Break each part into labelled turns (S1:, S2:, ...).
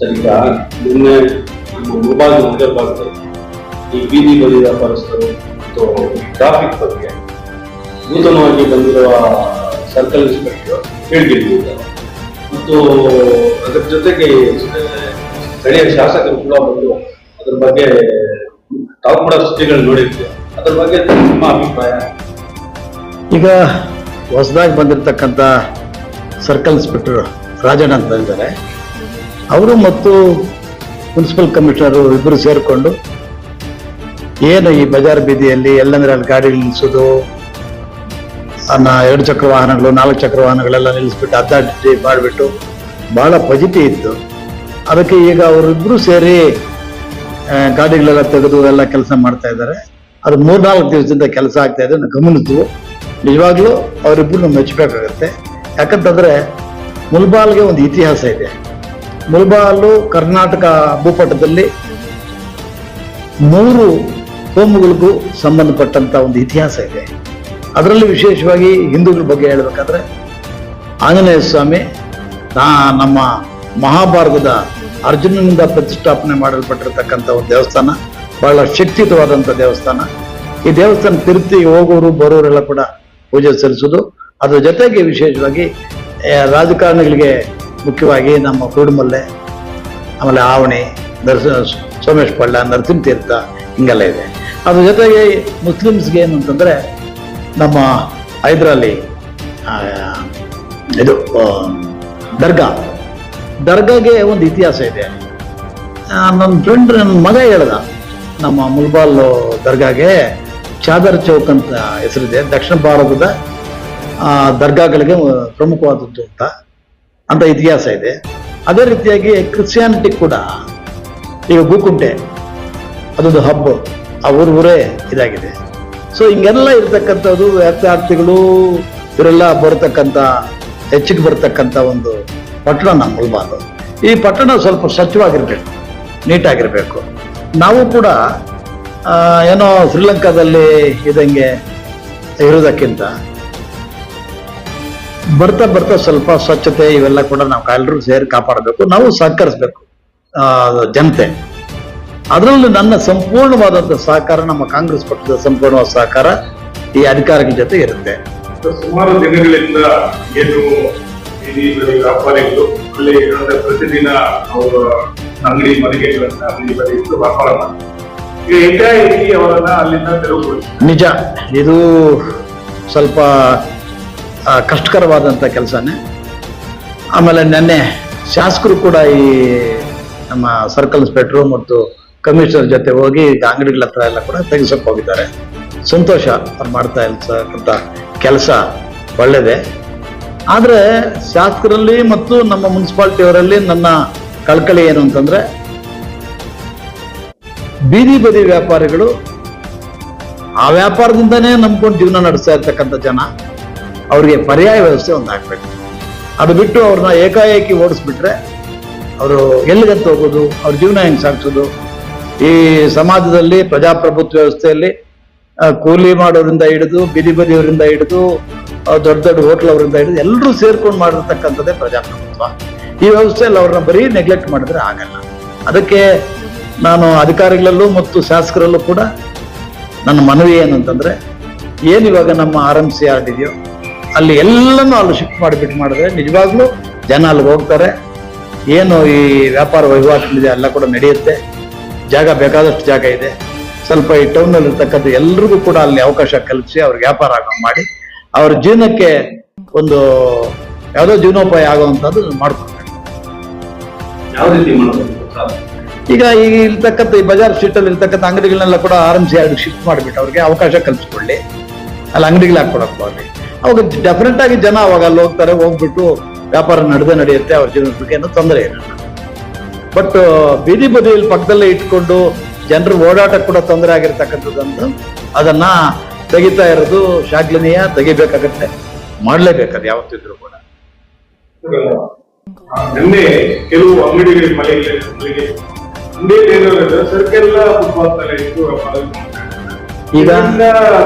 S1: Sir ಈಗ ನಿನ್ನೆ ನಮ್ಮ ಮೊಬೈಲ್ ಮುಂದೆ ಭಾಗದಲ್ಲಿ ಈ ಬೀದಿ ಬದಿ ವ್ಯಾಪಾರಸ್ಥರು ಮತ್ತು ಟ್ರಾಫಿಕ್ ಬಗ್ಗೆ ನೂತನವಾಗಿ ಬಂದಿರುವ ಸರ್ಕಲ್ ಇನ್ಸ್ಪೆಕ್ಟರ್ ಹೇಳಿದ್ದಾರೆ ಮತ್ತು ಅದರ ಜೊತೆಗೆ ಸ್ಥಳೀಯ ಶಾಸಕರು ಕೂಡ ಬಂದು ಅದ್ರ ಬಗ್ಗೆ ತಾವು ಕೂಡ ಸುದ್ದಿಗಳು ನೋಡಿದ್ವಿ. ಅದ್ರ ಬಗ್ಗೆ ನಿಮ್ಮ ಅಭಿಪ್ರಾಯ?
S2: ಈಗ ಹೊಸದಾಗಿ ಬಂದಿರತಕ್ಕಂಥ ಸರ್ಕಲ್ ಇನ್ಸ್ಪೆಕ್ಟರ್ ರಾಜಣ್ಣ ಅಂತ ಇದ್ದಾರೆ. ಅವರು ಮತ್ತು ಮುನ್ಸಿಪಲ್ ಕಮಿಷನರ್ ಇಬ್ಬರು ಸೇರಿಕೊಂಡು, ಏನು ಈ ಬಜಾರ್ ಬೀದಿಯಲ್ಲಿ ಎಲ್ಲಂದ್ರೆ ಅಲ್ಲಿ ಗಾಡಿ ನಿಲ್ಲಿಸೋದು ಅನ್ನ ಎರಡು ಚಕ್ರ ವಾಹನಗಳು, ನಾಲ್ಕು ಚಕ್ರ ವಾಹನಗಳೆಲ್ಲ ನಿಲ್ಲಿಸ್ಬಿಟ್ಟು ಅದ್ದಾಡಿ ಮಾಡಿಬಿಟ್ಟು ಬಹಳ ಫಜಿತಿ ಇತ್ತು. ಅದಕ್ಕೆ ಈಗ ಅವರಿಬ್ಬರು ಸೇರಿ ಗಾಡಿಗಳೆಲ್ಲ ತೆಗೆದು ಎಲ್ಲ ಕೆಲಸ ಮಾಡ್ತಾ ಇದ್ದಾರೆ. ಅದು ಮೂರ್ನಾಲ್ಕು ದಿವಸದಿಂದ ಕೆಲಸ ಆಗ್ತಾ ಇದೆ ಗಮನಿಸಿದ್ವು ನಿಜವಾಗ್ಲೂ ಅವರಿಬ್ಬರು ಮೆಚ್ಚಬೇಕಾಗತ್ತೆ ಯಾಕಂತಂದ್ರೆ ಮುಲ್ಬಾಲ್ಗೆ ಒಂದು ಇತಿಹಾಸ ಇದೆ. ಮುಲ್ಬಾಲು, ಕರ್ನಾಟಕ ಭೂಪಟದಲ್ಲಿ ಮೂರು ಕೋಮುಗಳಿಗೂ ಸಂಬಂಧಪಟ್ಟಂತ ಒಂದು ಇತಿಹಾಸ ಇದೆ. ಅದರಲ್ಲಿ ವಿಶೇಷವಾಗಿ ಹಿಂದೂಗಳ ಬಗ್ಗೆ ಹೇಳಬೇಕಾದ್ರೆ ಆಂಜನೇಯ ಸ್ವಾಮಿ ನಮ್ಮ ಮಹಾಭಾರತದ ಅರ್ಜುನನಿಂದ ಪ್ರತಿಷ್ಠಾಪನೆ ಮಾಡಲ್ಪಟ್ಟಿರ್ತಕ್ಕಂಥ ಒಂದು ದೇವಸ್ಥಾನ, ಬಹಳ ಶಕ್ತಿಯುತವಾದಂಥ ದೇವಸ್ಥಾನ. ಈ ದೇವಸ್ಥಾನ ತಿರುತಿ ಹೋಗೋರು, ಬರೋರೆಲ್ಲ ಕೂಡ ಪೂಜೆ ಸಲ್ಲಿಸೋದು. ಅದರ ಜೊತೆಗೆ ವಿಶೇಷವಾಗಿ ರಾಜಕಾರಣಿಗಳಿಗೆ ಮುಖ್ಯವಾಗಿ ನಮ್ಮ ಕುರುಡುಮಲ್ಲೆ, ಆಮೇಲೆ ಆವಣಿ, ನರಸ, ಸೋಮೇಶ್ ಪಳ್ಳ, ನರಸಿಂಹ ತೀರ್ಥ, ಹಿಂಗೆಲ್ಲ ಇದೆ. ಅದ್ರ ಜೊತೆಗೆ ಮುಸ್ಲಿಮ್ಸ್ಗೆ ಏನು ಅಂತಂದರೆ ನಮ್ಮ ಹೈದ್ರಲ್ಲಿ ಇದು ದರ್ಗಾ. ದರ್ಗಾಗೆ ಒಂದು ಇತಿಹಾಸ ಇದೆ. ನನ್ನ ಫ್ರೆಂಡ್ ನನ್ನ ಮಗ ಹೇಳ್ದ, ನಮ್ಮ ಮುಲ್ಬಾಲ್ ದರ್ಗಾಗೆ ಚಾದರ್ ಚೌಕ್ ಅಂತ ಹೆಸರಿದೆ. ದಕ್ಷಿಣ ಭಾರತದ ದರ್ಗಾಗಳಿಗೆ ಪ್ರಮುಖವಾದದ್ದು ಅಂತ. ಅಂತ ಇತಿಹಾಸ ಇದೆ. ಅದೇ ರೀತಿಯಾಗಿ ಕ್ರಿಶ್ಚಿಯಾನಿಟಿ ಕೂಡ ಈಗ ಭೂಕುಂಟೆ, ಅದೊಂದು ಹಬ್ಬ, ಆ ಊರು ಊರೇ ಇದಾಗಿದೆ. ಸೊ ಹಿಂಗೆಲ್ಲ ಇರ್ತಕ್ಕಂಥದ್ದು ವಿದ್ಯಾರ್ಥಿಗಳು, ಇವರೆಲ್ಲ ಬರ್ತಕ್ಕಂಥ, ಹೆಚ್ಚಿಗೆ ಬರ್ತಕ್ಕಂಥ ಒಂದು ಪಟ್ಟಣ ನಮ್ಮ ಮುಲ್ಬಾಲು ಈ ಪಟ್ಟಣ ಸ್ವಲ್ಪ ಸ್ವಚ್ಛವಾಗಿರ್ಬೇಕು, ನೀಟಾಗಿರಬೇಕು. ನಾವು ಕೂಡ ಏನೋ ಶ್ರೀಲಂಕಾದಲ್ಲಿ ಇದಂಗೆ ಇರೋದಕ್ಕಿಂತ ಬರ್ತಾ ಬರ್ತಾ ಸ್ವಲ್ಪ ಸ್ವಚ್ಛತೆ ಇವೆಲ್ಲ ಕೂಡ ನಾವು ಎಲ್ಲರೂ ಸೇರಿ ಕಾಪಾಡಬೇಕು ನಾವು ಸಹಕರಿಸ್ಬೇಕು ಜನತೆ. ಅದರಲ್ಲೂ ನನ್ನ ಸಂಪೂರ್ಣವಾದಂಥ ಸಹಕಾರ ನಮ್ಮ ಕಾಂಗ್ರೆಸ್ ಪಕ್ಷದ ಸಂಪೂರ್ಣವಾದ ಸಹಕಾರ ಈ ಅಧಿಕಾರಿಗಳ ಜೊತೆ ಇರುತ್ತೆ.
S3: ಸುಮಾರು ದಿನಗಳಿಂದ ಏನು ವ್ಯಾಪಾರಿಗಳು ಅಲ್ಲಿ ಅಂದ್ರೆ ಪ್ರತಿದಿನ ಅವರ ಅಂಗಡಿ ಮಳಿಗೆಗಳನ್ನ ಅಲ್ಲಿ ಬದಿ ಇಟ್ಟು ವ್ಯಾಪಾರ ಮಾಡ್ತಾರೆ. ಅವರನ್ನ ಅಲ್ಲಿಂದ ತೆರವುಗೊಳಿಸಿ
S2: ನಿಜ ಇದು ಸ್ವಲ್ಪ ಕಷ್ಟಕರವಾದಂಥ ಕೆಲಸನೇ. ಆಮೇಲೆ ನೆನ್ನೆ ಶಾಸಕರು ಕೂಡ ಈ ನಮ್ಮ ಸರ್ಕಲ್ ಇನ್ಸ್ಪೆಕ್ಟ್ರು ಮತ್ತು ಕಮಿಷನರ್ ಜೊತೆ ಹೋಗಿ ಈಗ ಅಂಗಡಿಗಳ ಹತ್ರ ಎಲ್ಲ ಕೂಡ ತೆಗೆಸಕ್ಕೆ ಹೋಗಿದ್ದಾರೆ. ಸಂತೋಷ ಅವ್ರು ಮಾಡ್ತಾ ಇರ್ತಕ್ಕಂಥ ಕೆಲಸ ಒಳ್ಳೆಯದೇ ಆದರೆ ಶಾಸಕರಲ್ಲಿ ಮತ್ತು ನಮ್ಮ ಮುನ್ಸಿಪಾಲ್ಟಿಯವರಲ್ಲಿ ನನ್ನ ಕಳಕಳಿ ಏನು ಅಂತಂದರೆ, ಬೀದಿ ಬದಿ ವ್ಯಾಪಾರಿಗಳು ಆ ವ್ಯಾಪಾರದಿಂದನೇ ನಂಬ್ಕೊಂಡು ಜೀವನ ನಡೆಸ್ತಾ ಇರ್ತಕ್ಕಂಥ ಜನ. ಅವ್ರಿಗೆ ಪರ್ಯಾಯ ವ್ಯವಸ್ಥೆ ಒಂದು ಹಾಕ್ಬೇಕು ಅದು ಬಿಟ್ಟು ಅವ್ರನ್ನ ಏಕಾಏಕಿ ಓಡಿಸ್ಬಿಟ್ರೆ ಅವರು ಎಲ್ಲಿಗಂತ ಹೋಗೋದು, ಅವ್ರ ಜೀವನ ಹೆಂಗ್ ಸಾಗಿಸೋದು? ಈ ಸಮಾಜದಲ್ಲಿ ಪ್ರಜಾಪ್ರಭುತ್ವ ವ್ಯವಸ್ಥೆಯಲ್ಲಿ ಕೂಲಿ ಮಾಡೋರಿಂದ ಹಿಡಿದು, ಬಿದಿ ಬದಿಯವರಿಂದ ಹಿಡಿದು ದೊಡ್ಡ ದೊಡ್ಡ ಹೋಟ್ಲ್ ಅವರಿಂದ ಹಿಡಿದು ಎಲ್ಲರೂ ಸೇರ್ಕೊಂಡು ಮಾಡಿರ್ತಕ್ಕಂಥದ್ದೇ ಪ್ರಜಾಪ್ರಭುತ್ವ. ಈ ವ್ಯವಸ್ಥೆಯಲ್ಲಿ ಅವ್ರನ್ನ ಬರೀ ನೆಗ್ಲೆಕ್ಟ್ ಮಾಡಿದ್ರೆ ಆಗಲ್ಲ. ಅದಕ್ಕೆ ನಾನು ಅಧಿಕಾರಿಗಳಲ್ಲೂ ಮತ್ತು ಶಾಸಕರಲ್ಲೂ ಕೂಡ ನನ್ನ ಮನವಿ ಏನಂತಂದ್ರೆ, ಏನಿವಾಗ ನಮ್ಮ ಆರ್ ಎಂ ಸಿ ಆರ್ಡ್ ಇದೆಯೋ ಅಲ್ಲಿ ಎಲ್ಲನೂ ಅಲ್ಲಿ ಶಿಫ್ಟ್ ಮಾಡಿಬಿಟ್ಟು ಮಾಡಿದ್ರೆ ನಿಜವಾಗ್ಲೂ ಜನ ಅಲ್ಲಿಗೆ ಹೋಗ್ತಾರೆ. ಏನು ಈ ವ್ಯಾಪಾರ ವಹಿವಾಟುಗಳಿದೆ ಎಲ್ಲ ಕೂಡ ನಡೆಯುತ್ತೆ. ಜಾಗ ಬೇಕಾದಷ್ಟು ಜಾಗ ಇದೆ. ಸ್ವಲ್ಪ ಈ ಟೌನಲ್ಲಿ ಇರ್ತಕ್ಕಂಥ ಎಲ್ರಿಗೂ ಕೂಡ ಅಲ್ಲಿ ಅವಕಾಶ ಕಲ್ಪಿಸಿ ಅವ್ರಿಗೆ ವ್ಯಾಪಾರ ಆಗೋ ಮಾಡಿ ಅವ್ರ ಜೀವನಕ್ಕೆ ಒಂದು ಯಾವುದೋ ಜೀವನೋಪಾಯ ಆಗುವಂಥದ್ದು ಮಾಡ್ಕೊಬೇಕು
S1: ಯಾವ ರೀತಿ
S2: ಈಗ ಈಗ ಇರ್ತಕ್ಕಂಥ ಈ ಬಜಾರ್ ಸ್ಟ್ರೀಟ್ ಅಲ್ಲಿ ಇರ್ತಕ್ಕಂಥ ಅಂಗಡಿಗಳನ್ನೆಲ್ಲ ಕೂಡ ಆರಂಭಿಸಿ ಅವ್ರಿಗೆ ಶಿಫ್ಟ್ ಮಾಡಿಬಿಟ್ಟು ಅವ್ರಿಗೆ ಅವಕಾಶ ಕಲ್ಪಿಸ್ಕೊಳ್ಳಿ. ಅಲ್ಲಿ ಅಂಗಡಿಗಳು ಹಾಕ್ಕೊಡಕ್ಕೆ ಹೋಗ್ಲಿ. ಅವಾಗ ಡೆಫಿನೆಟ್ ಆಗಿ ಜನ ಅವಾಗ ಅಲ್ಲಿ ಹೋಗ್ತಾರೆ, ಹೋಗ್ಬಿಟ್ಟು ವ್ಯಾಪಾರ ನಡೆದೇ ನಡೆಯುತ್ತೆ, ಅವ್ರ ಜೀವನಕ್ಕೆ ಏನೋ ತೊಂದರೆ ಇರಲ್ಲ ಬಟ್ ಬೀದಿ ಬದಿಯಲ್ಲಿ ಪಕ್ಕದಲ್ಲೇ ಇಟ್ಕೊಂಡು ಜನರು ಓಡಾಟ ಕೂಡ ತೊಂದರೆ ಆಗಿರ್ತಕ್ಕಂಥದ್ದಂದು, ಅದನ್ನ ತೆಗಿತಾ ಇರೋದು ಶಾಗ್ಲನೀಯ ತೆಗಿಬೇಕಾಗತ್ತೆ ಮಾಡ್ಲೇಬೇಕದು ಯಾವತ್ತಿದ್ರು ಕೂಡ
S3: ನಿನ್ನೆ ಕೆಲವು ಅಂಗಡಿಗಳಿಗೆ ಮಳೆಗೆ ಸರ್ಕೆಲ್ಲ ಫುಟ್ಬಾಲ್ ತಲೆ ಮಾಡ್ತಾರೆ.
S2: ಈಗ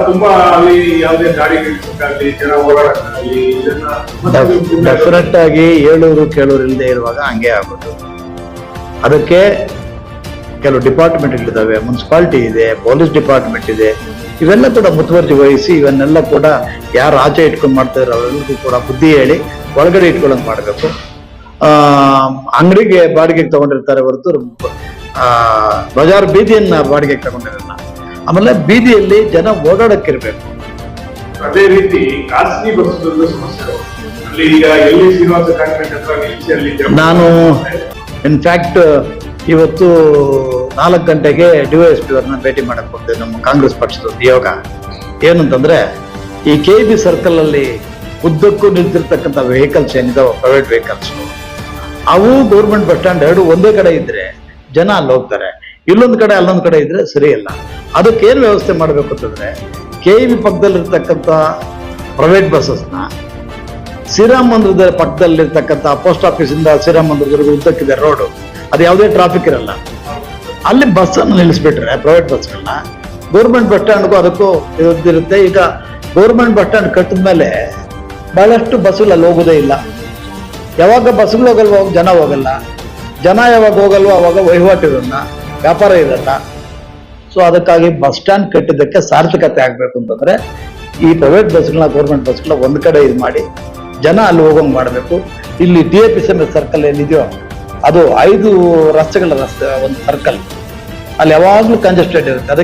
S3: ತುಂಬಾ ಅಲ್ಲಿ ಯಾವುದೇ ಗಾಡಿ ನಿಲ್ಸಕ್ಕಾಗ್ಲಿ ಜನ ಓಡಾಡಕ್ಕಾಗ್ಲಿ ಇದನ್ನ
S2: ಡೆಫಿನೆಟ್ ಆಗಿ ಏಳೂರು ಕೇಳೂರು ಇಲ್ಲದೆ ಇರುವಾಗ ಹಂಗೆ ಆಗೋದು ಅದಕ್ಕೆ ಕೆಲವು ಡಿಪಾರ್ಟ್ಮೆಂಟ್ಗಳಿದ್ದಾವೆ ಮುನ್ಸಿಪಾಲಿಟಿ ಇದೆ ಪೊಲೀಸ್ ಡಿಪಾರ್ಟ್ಮೆಂಟ್ ಇದೆ ಇವೆಲ್ಲ ಕೂಡ ಮುತುವರ್ಜಿ ವಹಿಸಿ ಇವನ್ನೆಲ್ಲ ಕೂಡ ಯಾರು ಆಚೆ ಇಟ್ಕೊಂಡು ಮಾಡ್ತಾರೆ ಅವರೆಲ್ಲರಿಗೂ ಕೂಡ ಬುದ್ಧಿ ಹೇಳಿ ಒಳಗಡೆ ಇಟ್ಕೊಳ್ಳೋದು ಮಾಡಬೇಕು. ಅಂಗಡಿಗೆ ಬಾಡಿಗೆಗೆ ತಗೊಂಡಿರ್ತಾರೆ ಹೊರತು ಆ, ಬಜಾರ್ ಬೀದಿಯನ್ನ ಬಾಡಿಗೆಗೆ ತಗೊಂಡಿರಲ್ಲ ಆಮೇಲೆ ಬೀದಿಯಲ್ಲಿ ಜನ ಓಡಾಡಕ್ಕಿರ್ಬೇಕು.
S3: ಅದೇ ರೀತಿ ಖಾಸಗಿ ಬಸ್ಗಳು ಸಮಸ್ಯೆ
S2: ನಾನು ಇನ್ಫ್ಯಾಕ್ಟ್ ಇವತ್ತು ನಾಲ್ಕು ಗಂಟೆಗೆ ಡಿವೈಎಸ್ ಪಿ ಅವ್ರನ್ನ ಭೇಟಿ ಮಾಡಕ್ ಹೋಗ್ತೇವೆ ನಮ್ಮ ಕಾಂಗ್ರೆಸ್ ಪಕ್ಷದ ನಿಯೋಗ ಏನಂತಂದ್ರೆ ಈ ಕೆ ಬಿ ಸರ್ಕಲ್ ಅಲ್ಲಿ ಉದ್ದಕ್ಕೂ ನಿಂತಿರ್ತಕ್ಕಂಥ ವೆಹಿಕಲ್ಸ್ ಏನಿದಾವೆ ಪ್ರೈವೇಟ್ ವೆಹಿಕಲ್ಸ್ ಅವು ಗೌರ್ಮೆಂಟ್ ಬಸ್ ಸ್ಟ್ಯಾಂಡ್ ಎರಡು ಒಂದೇ ಕಡೆ ಇದ್ರೆ ಜನ ಅಲ್ಲಿ ಹೋಗ್ತಾರೆ. ಇಲ್ಲೊಂದು ಕಡೆ, ಅಲ್ಲೊಂದು ಕಡೆ ಇದ್ರೆ ಸರಿಯಲ್ಲ ಅದಕ್ಕೇನು ವ್ಯವಸ್ಥೆ ಮಾಡಬೇಕು ಅಂತಂದ್ರೆ ಕೆ ವಿ ಪಕ್ಕದಲ್ಲಿರ್ತಕ್ಕಂಥ ಪ್ರೈವೇಟ್ ಬಸ್ಸಸ್ನ ಶ್ರೀರಾಮ ಮಂದಿರದ ಪಕ್ಕದಲ್ಲಿರ್ತಕ್ಕಂಥ ಪೋಸ್ಟ್ ಆಫೀಸಿಂದ ಮಂದಿರದವರೆಗೂ ಉದ್ದಕ್ಕಿದೆ ರೋಡು ಅದು ಯಾವುದೇ ಟ್ರಾಫಿಕ್ ಇರಲ್ಲ. ಅಲ್ಲಿ ಬಸ್ಸನ್ನು ನಿಲ್ಲಿಸ್ಬಿಟ್ರೆ ಪ್ರೈವೇಟ್ ಬಸ್ಗಳನ್ನ ಗೌರ್ಮೆಂಟ್ ಬಸ್ ಸ್ಟ್ಯಾಂಡ್ಗೂ ಅದಕ್ಕೂ ಇರುತ್ತೆ ಈಗ ಗೌರ್ಮೆಂಟ್ ಬಸ್ ಸ್ಟ್ಯಾಂಡ್ ಕಟ್ಟಿದ ಮೇಲೆ ಬಹಳಷ್ಟು ಅಲ್ಲಿ ಹೋಗೋದೇ ಇಲ್ಲ. ಯಾವಾಗ ಬಸ್ಗಳು ಹೋಗಲ್ವೋ ಜನ ಹೋಗಲ್ಲ. ಜನ ಯಾವಾಗ ಹೋಗಲ್ವೋ, ಅವಾಗ ವಹಿವಾಟು ಇರಲ್ಲ. ವ್ಯಾಪಾರ ಇರಲ್ಲ. ಸೊ ಅದಕ್ಕಾಗಿ ಬಸ್ ಸ್ಟ್ಯಾಂಡ್ ಕಟ್ಟಿದ್ದಕ್ಕೆ ಸಾರ್ಥಕತೆ ಆಗಬೇಕು ಅಂತಂದ್ರೆ, ಈ ಪ್ರೈವೇಟ್ ಬಸ್ಗಳನ್ನ ಗೌರ್ಮೆಂಟ್ ಬಸ್ಗಳನ್ನ ಒಂದ್ ಕಡೆ ಇದು ಮಾಡಿ, ಜನ ಅಲ್ಲಿ ಹೋಗೋಂಗೆ ಮಾಡಬೇಕು. ಇಲ್ಲಿ ಡಿ ಎ ಪಿ ಸರ್ಕಲ್ ಏನಿದೆಯೋ, ಅದು ಐದು ರಸ್ತೆಗಳ ರಸ್ತೆ, ಒಂದು ಸರ್ಕಲ್ ಅಲ್ಲಿ ಯಾವಾಗ್ಲೂ ಕಂಜೆಸ್ಟೆಡ್ ಇರುತ್ತೆ.